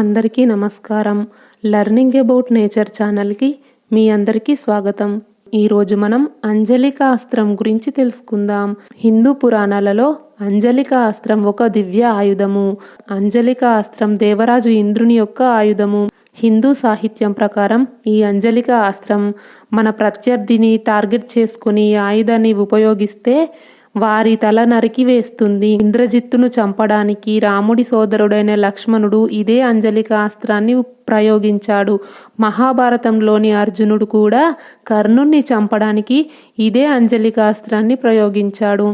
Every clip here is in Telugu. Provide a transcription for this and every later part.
అందరికీ నమస్కారం. లర్నింగ్ అబౌట్ నేచర్ ఛానల్కి మీ అందరికీ స్వాగతం. ఈరోజు మనం అంజలిక అస్త్రం గురించి తెలుసుకుందాం. హిందూ పురాణాలలో అంజలిక అస్త్రం ఒక దివ్య ఆయుధము. అంజలిక అస్త్రం దేవరాజు ఇంద్రుని యొక్క ఆయుధము. హిందూ సాహిత్యం ప్రకారం ఈ అంజలిక అస్త్రం మన ప్రత్యర్థిని టార్గెట్ చేసుకుని ఆయుధాన్ని ఉపయోగిస్తే వారి తల నరికి వేస్తుంది. ఇంద్రజిత్తును చంపడానికి రాముడి సోదరుడైన లక్ష్మణుడు ఇదే అంజలిక అస్త్రాన్ని ప్రయోగించాడు. మహాభారతంలోని అర్జునుడు కూడా కర్ణుణ్ణి చంపడానికి ఇదే అంజలిక అస్త్రాన్ని ప్రయోగించాడు.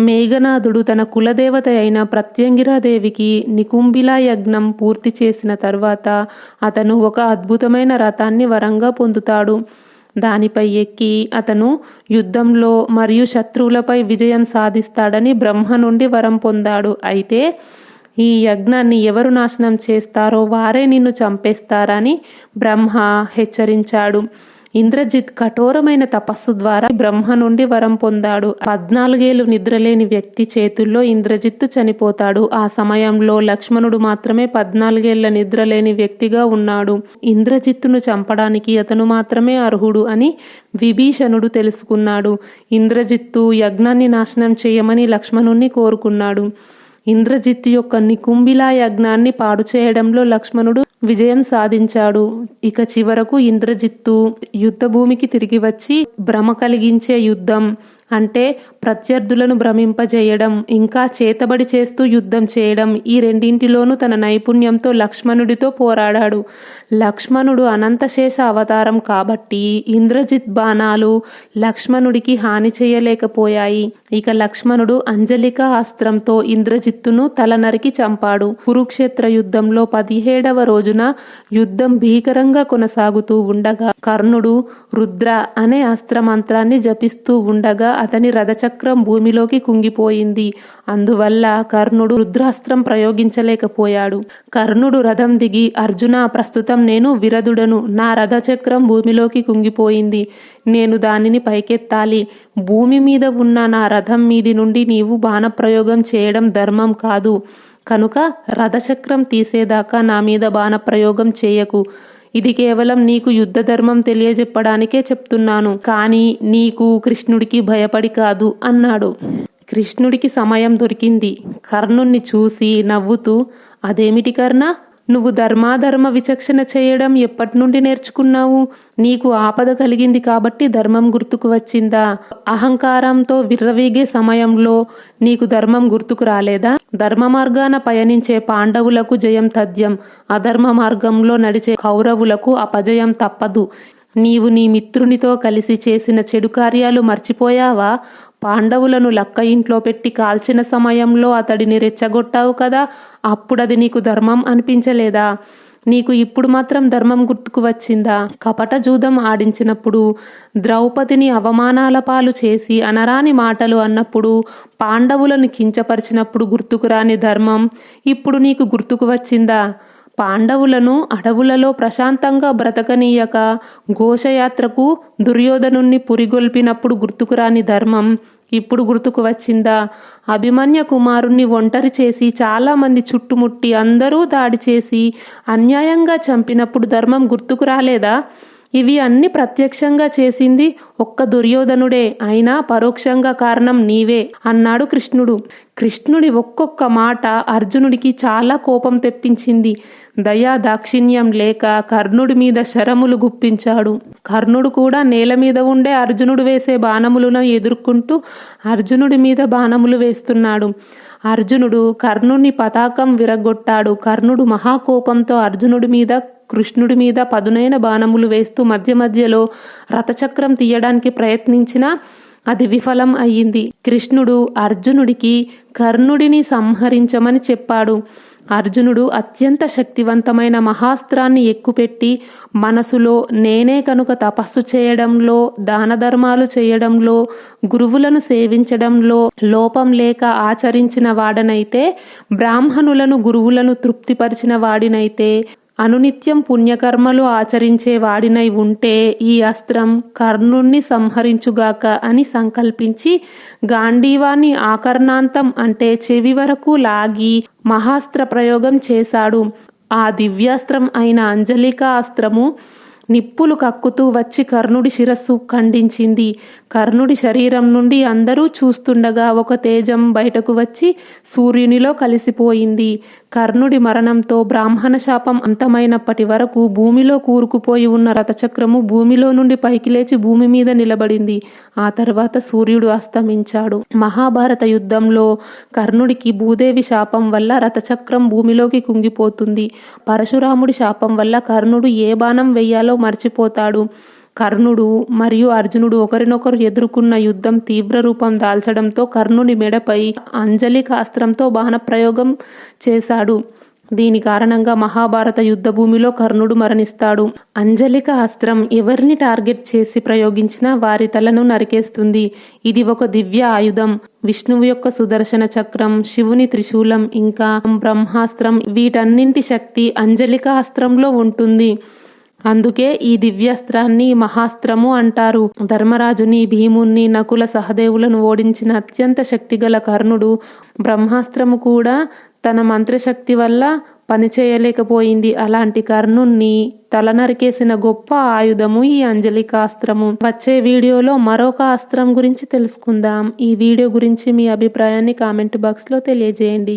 మేఘనాథుడు తన కులదేవత అయిన ప్రత్యంగిరాదేవికి నికుంభిలా యజ్ఞం పూర్తి చేసిన తర్వాత అతను ఒక అద్భుతమైన రథాన్ని వరంగా పొందుతాడు. దానిపై ఎక్కి అతను యుద్ధంలో మరియు శత్రువులపై విజయం సాధిస్తాడని బ్రహ్మ నుండి వరం పొందాడు. అయితే ఈ యజ్ఞాన్ని ఎవరు నాశనం చేస్తారో వారే నిన్ను చంపేస్తారని బ్రహ్మ హెచ్చరించాడు. ఇంద్రజిత్ కఠోరమైన తపస్సు ద్వారా బ్రహ్మ నుండి వరం పొందాడు. పద్నాలుగేళ్ళు నిద్రలేని వ్యక్తి చేతుల్లో ఇంద్రజిత్తు చనిపోతాడు. ఆ సమయంలో లక్ష్మణుడు మాత్రమే పద్నాలుగేళ్ళ నిద్రలేని వ్యక్తిగా ఉన్నాడు. ఇంద్రజిత్తును చంపడానికి అతను మాత్రమే అర్హుడు అని విభీషణుడు తెలుసుకున్నాడు. ఇంద్రజిత్తు యజ్ఞాన్ని నాశనం చేయమని లక్ష్మణుణ్ణి కోరుకున్నాడు. ఇంద్రజిత్తు యొక్క నికుంభిలా యజ్ఞాన్ని పాడు చేయడంలో లక్ష్మణుడు విజయం సాధించాడు. ఇక చివరకు ఇంద్రజిత్తు యుద్ధ భూమికి తిరిగి వచ్చి భ్రమ కలిగించే యుద్ధం. అంటే ప్రత్యర్థులను భ్రమింపజేయడం ఇంకా చేతబడి చేస్తూ యుద్ధం చేయడం ఈ రెండింటిలోనూ తన నైపుణ్యంతో లక్ష్మణుడితో పోరాడాడు. లక్ష్మణుడు అనంతశేష అవతారం కాబట్టి ఇంద్రజిత్ బాణాలు లక్ష్మణుడికి హాని చేయలేకపోయాయి. ఇక లక్ష్మణుడు అంజలిక అస్త్రంతో ఇంద్రజిత్తును తల నరికి చంపాడు. కురుక్షేత్ర యుద్ధంలో పదిహేడవ రోజున యుద్ధం భీకరంగా కొనసాగుతూ ఉండగా కర్ణుడు రుద్ర అనే అస్త్రమంత్రాన్ని జపిస్తూ ఉండగా అతని రథచక్రం భూమిలోకి కుంగిపోయింది. అందువల్ల కర్ణుడు రుద్రాస్త్రం ప్రయోగించలేకపోయాడు. కర్ణుడు రథం దిగి అర్జున ప్రస్తుతం నేను విరదుడను నా రథచక్రం భూమిలోకి కుంగిపోయింది. నేను దానిని పైకెత్తాలి. భూమి మీద ఉన్న నా రథం మీది నుండి నీవు బాణప్రయోగం చేయడం ధర్మం కాదు. కనుక రథచక్రం తీసేదాకా నా మీద బాణప్రయోగం చేయకు. ఇది కేవలం నీకు యుద్ధ ధర్మం తెలియజెప్పడానికే చెప్తున్నాను కానీ నీకు కృష్ణుడికి భయపడి కాదు అన్నాడు. కృష్ణుడికి సమయం దొరికింది. కర్ణుణ్ణి చూసి నవ్వుతూ అదేమిటి కర్ణ? నువ్వు ధర్మాధర్మ విచక్షణ చేయడం ఎప్పటి నుండి నేర్చుకున్నావు? నీకు ఆపద కలిగింది కాబట్టి ధర్మం గుర్తుకు వచ్చిందా? అహంకారంతో విర్రవీగే సమయంలో నీకు ధర్మం గుర్తుకు రాలేదా? ధర్మ మార్గాన పయనించే పాండవులకు జయం తథ్యం అధర్మ మార్గంలో నడిచే కౌరవులకు అపజయం తప్పదు. నీవు నీ మిత్రునితో కలిసి చేసిన చెడు కార్యాలు మర్చిపోయావా? పాండవులను లక్క ఇంట్లో పెట్టి కాల్చిన సమయంలో అతడిని రెచ్చగొట్టావు కదా అప్పుడది నీకు ధర్మం అనిపించలేదా? నీకు ఇప్పుడు మాత్రం ధర్మం గుర్తుకు వచ్చిందా? కపట జూదం ఆడించినప్పుడు ద్రౌపదిని అవమానాల పాలు చేసి అనరాని మాటలు అన్నప్పుడు పాండవులను కించపరిచినప్పుడు గుర్తుకురాని ధర్మం ఇప్పుడు నీకు గుర్తుకు వచ్చిందా? పాండవులను అడవులలో ప్రశాంతంగా బ్రతకనీయక ఘోషయాత్రకు దుర్యోధనుణ్ణి పురిగొల్పినప్పుడు గుర్తుకురాని ధర్మం ఇప్పుడు గుర్తుకు వచ్చిందా? అభిమన్య కుమారుణ్ణి ఒంటరి చేసి చాలామంది చుట్టుముట్టి అందరూ దాడి చేసి అన్యాయంగా చంపినప్పుడు ధర్మం గుర్తుకు రాలేదా? ఇవి అన్ని ప్రత్యక్షంగా చేసింది ఒక్క దుర్యోధనుడే. అయినా పరోక్షంగా కారణం నీవే అన్నాడు కృష్ణుడు. కృష్ణుడి ఒక్కొక్క మాట అర్జునుడికి చాలా కోపం తెప్పించింది. దయా దాక్షిణ్యం లేక కర్ణుడి మీద శరములు గుప్పించాడు. కర్ణుడు కూడా నేల మీద ఉండే అర్జునుడు వేసే బాణములను ఎదుర్కొంటూ అర్జునుడి మీద బాణములు వేస్తున్నాడు. అర్జునుడు కర్ణుని పతాకం విరగొట్టాడు. కర్ణుడు మహాకోపంతో అర్జునుడి మీద కృష్ణుడి మీద పదునైన బాణములు వేస్తూ మధ్య మధ్యలో రథచక్రం తీయడానికి ప్రయత్నించినా అది విఫలం అయ్యింది. కృష్ణుడు అర్జునుడికి కర్ణుడిని సంహరించమని చెప్పాడు. అర్జునుడు అత్యంత శక్తివంతమైన మహాస్త్రాన్ని ఎక్కుపెట్టి మనసులో నేనే కనుక తపస్సు చేయడంలో దాన ధర్మాలు చేయడంలో గురువులను సేవించడంలో లోపం లేక ఆచరించిన వాడనైతే బ్రాహ్మణులను గురువులను తృప్తిపరిచిన వాడినైతే అనునిత్యం పుణ్యకర్మలు ఆచరించే వాడినై ఉంటే ఈ అస్త్రం కర్ణుణ్ణి సంహరించుగాక అని సంకల్పించి గాంధీవాన్ని ఆకర్ణాంతం అంటే చెవి వరకు లాగి మహాస్త్ర ప్రయోగం చేశాడు. ఆ దివ్యాస్త్రం అయిన అంజలికా అస్త్రము నిప్పులు కక్కుతూ వచ్చి కర్ణుడి శిరస్సు ఖండించింది. కర్ణుడి శరీరం నుండి అందరూ చూస్తుండగా ఒక తేజం బయటకు వచ్చి సూర్యునిలో కలిసిపోయింది. కర్ణుడి మరణంతో బ్రాహ్మణ శాపం అంతమైనప్పటి వరకు భూమిలో కూరుకుపోయి ఉన్న రథచక్రము భూమిలో నుండి పైకి లేచి భూమి మీద నిలబడింది. ఆ తర్వాత సూర్యుడు అస్తమించాడు. మహాభారత యుద్ధంలో కర్ణుడికి భూదేవి శాపం వల్ల రథచక్రం భూమిలోకి కుంగిపోతుంది. పరశురాముడి శాపం వల్ల కర్ణుడు ఏ బాణం వెయ్యాలో మర్చిపోతాడు. కర్ణుడు మరియు అర్జునుడు ఒకరినొకరు ఎదుర్కొన్న యుద్ధం తీవ్ర రూపం దాల్చడంతో కర్ణుని మెడపై అంజలి కాస్త్రంతో బాణప్రయోగం చేశాడు. దీని కారణంగా మహాభారత యుద్ధ భూమిలో కర్ణుడు మరణిస్తాడు. అంజలిక అస్త్రం ఎవరిని టార్గెట్ చేసి ప్రయోగించినా వారి తలను నరికేస్తుంది. ఇది ఒక దివ్య ఆయుధం. విష్ణువు యొక్క సుదర్శన చక్రం శివుని త్రిశూలం ఇంకా బ్రహ్మాస్త్రం వీటన్నింటి శక్తి అంజలిక అస్త్రంలో ఉంటుంది. అందుకే ఈ దివ్యాస్త్రాన్ని మహాస్త్రము అంటారు. ధర్మరాజుని భీముణ్ణి నకుల సహదేవులను ఓడించిన అత్యంత శక్తిగల కర్ణుడు బ్రహ్మాస్త్రము కూడా తన మంత్రశక్తి వల్ల పనిచేయలేకపోయింది. అలాంటి కర్ణుణ్ణి తల నరికేసిన గొప్ప ఆయుధము ఈ అంజలికాస్త్రము. వచ్చే వీడియోలో మరొక అస్త్రం గురించి తెలుసుకుందాం. ఈ వీడియో గురించి మీ అభిప్రాయాన్ని కామెంట్ బాక్స్లో తెలియజేయండి.